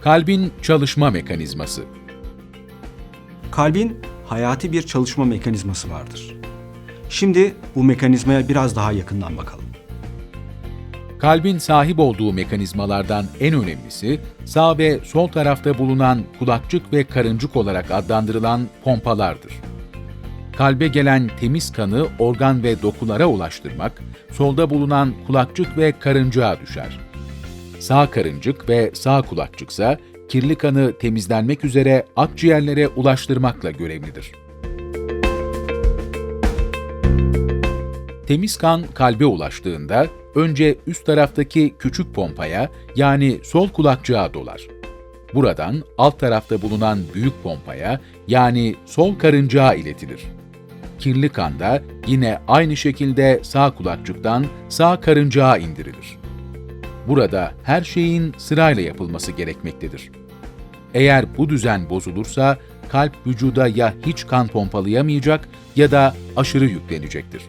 Kalbin çalışma mekanizması. Kalbin hayati bir çalışma mekanizması vardır. Şimdi bu mekanizmaya biraz daha yakından bakalım. Kalbin sahip olduğu mekanizmalardan en önemlisi sağ ve sol tarafta bulunan kulakçık ve karıncık olarak adlandırılan pompalardır. Kalbe gelen temiz kanı organ ve dokulara ulaştırmak, solda bulunan kulakçık ve karıncığa düşer. Sağ karıncık ve sağ kulakçıksa kirli kanı temizlenmek üzere akciğerlere ulaştırmakla görevlidir. Temiz kan kalbe ulaştığında önce üst taraftaki küçük pompaya yani sol kulakçığa dolar. Buradan alt tarafta bulunan büyük pompaya yani sol karıncığa iletilir. Kirli kan da yine aynı şekilde sağ kulakçıktan sağ karıncığa indirilir. Burada her şeyin sırayla yapılması gerekmektedir. Eğer bu düzen bozulursa kalp vücuda ya hiç kan pompalayamayacak ya da aşırı yüklenecektir.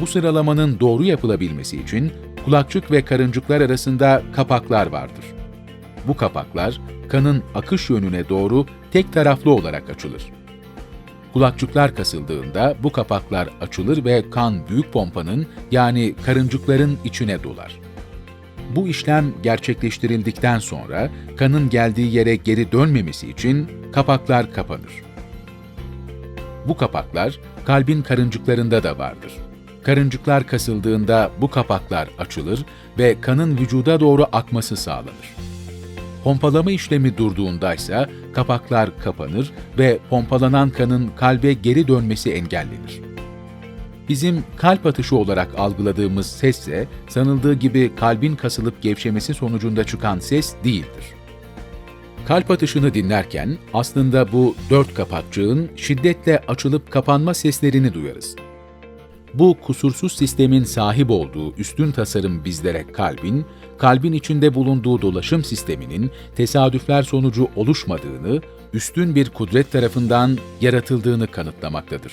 Bu sıralamanın doğru yapılabilmesi için kulakçık ve karıncıklar arasında kapaklar vardır. Bu kapaklar kanın akış yönüne doğru tek taraflı olarak açılır. Kulakçıklar kasıldığında bu kapaklar açılır ve kan büyük pompanın yani karıncıkların içine dolar. Bu işlem gerçekleştirildikten sonra kanın geldiği yere geri dönmemesi için kapaklar kapanır. Bu kapaklar kalbin karıncıklarında da vardır. Karıncıklar kasıldığında bu kapaklar açılır ve kanın vücuda doğru akması sağlanır. Pompalama işlemi durduğunda ise kapaklar kapanır ve pompalanan kanın kalbe geri dönmesi engellenir. Bizim kalp atışı olarak algıladığımız ses ise sanıldığı gibi kalbin kasılıp gevşemesi sonucunda çıkan ses değildir. Kalp atışını dinlerken aslında bu dört kapakçığın şiddetle açılıp kapanma seslerini duyarız. Bu kusursuz sistemin sahip olduğu üstün tasarım bizlere kalbin, kalbin içinde bulunduğu dolaşım sisteminin tesadüfler sonucu oluşmadığını, üstün bir kudret tarafından yaratıldığını kanıtlamaktadır.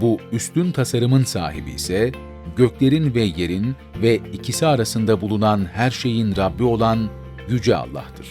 Bu üstün tasarımın sahibi ise göklerin ve yerin ve ikisi arasında bulunan her şeyin Rabbi olan Yüce Allah'tır.